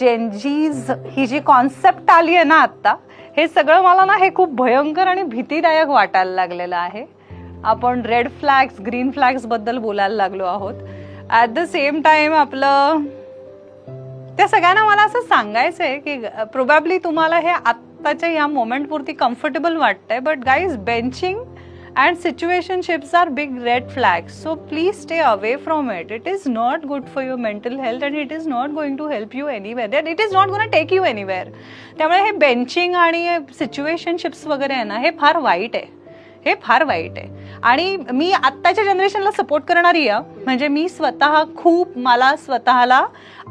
चेंजीज ही जी concept आली आहे ना आत्ता हे सगळं मला ना हे खूप भयंकर आणि भीतीदायक वाटायला लागलेलं आहे. आपण रेड फ्लॅग्स ग्रीन फ्लॅग्सबद्दल बोलायला लागलो आहोत. ॲट द सेम टाइम आपलं त्या सगळ्यांना मला असं सांगायचं आहे की प्रोबॅबली तुम्हाला हे आत्ताच्या या मोमेंटपुरती कम्फर्टेबल वाटतंय but guys benching and situationships are big red flags so please stay away from it it is not good for your mental health and it is not going to help you anywhere that it is not gonna take you anywhere त्यामुळे हे benching आणि सिच्युएशनशिप्स वगैरे आहे ना हे फार वाईट आहे हे फार वाईट आहे. आणि मी आत्ताच्या जनरेशनला सपोर्ट करणारी आहे म्हणजे मी स्वतः खूप मला स्वतःला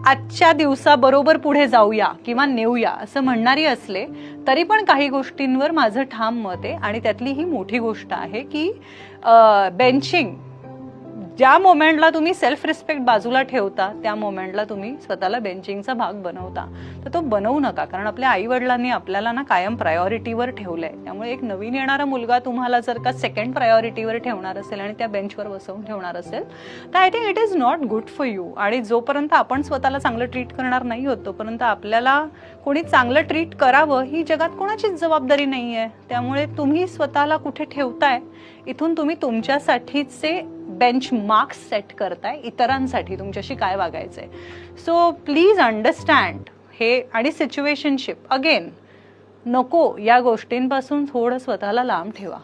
आजच्या दिवसाबरोबर पुढे जाऊया किंवा नेऊया असं म्हणणारी असले तरी पण काही गोष्टींवर माझं ठाम मत आहे. आणि त्यातली ही मोठी गोष्ट आहे की बेंचिंग ज्या मोमेंटला तुम्ही सेल्फ रिस्पेक्ट बाजूला ठेवता त्या मोमेंटला तुम्ही स्वतःला बेंचिंगचा भाग बनवता. तर तो बनवू नका कारण आपल्या आई वडिलांनी आपल्याला ना कायम प्रायोरिटीवर ठेवलंय. त्यामुळे एक नवीन येणारा मुलगा तुम्हाला जर का सेकंड प्रायोरिटीवर ठेवणार असेल आणि त्या बेंचवर बसवून ठेवणार असेल तर I think it is not good for you आणि जोपर्यंत आपण स्वतःला चांगलं ट्रीट करणार नाही होत तोपर्यंत आपल्याला कोणी चांगलं ट्रीट करावं ही जगात कोणाचीच जबाबदारी नाही आहे त्यामुळे तुम्ही स्वतःला कुठे ठेवताय इथून तुम्ही तुमच्यासाठीचे बेंच मार्क्स सेट करताय इतरांसाठी तुमच्याशी काय वागायचंय. सो प्लीज अंडरस्टँड हे आणि सिच्युएशनशिप अगेन नको या गोष्टींपासून थोडं स्वतःला लांब ठेवा.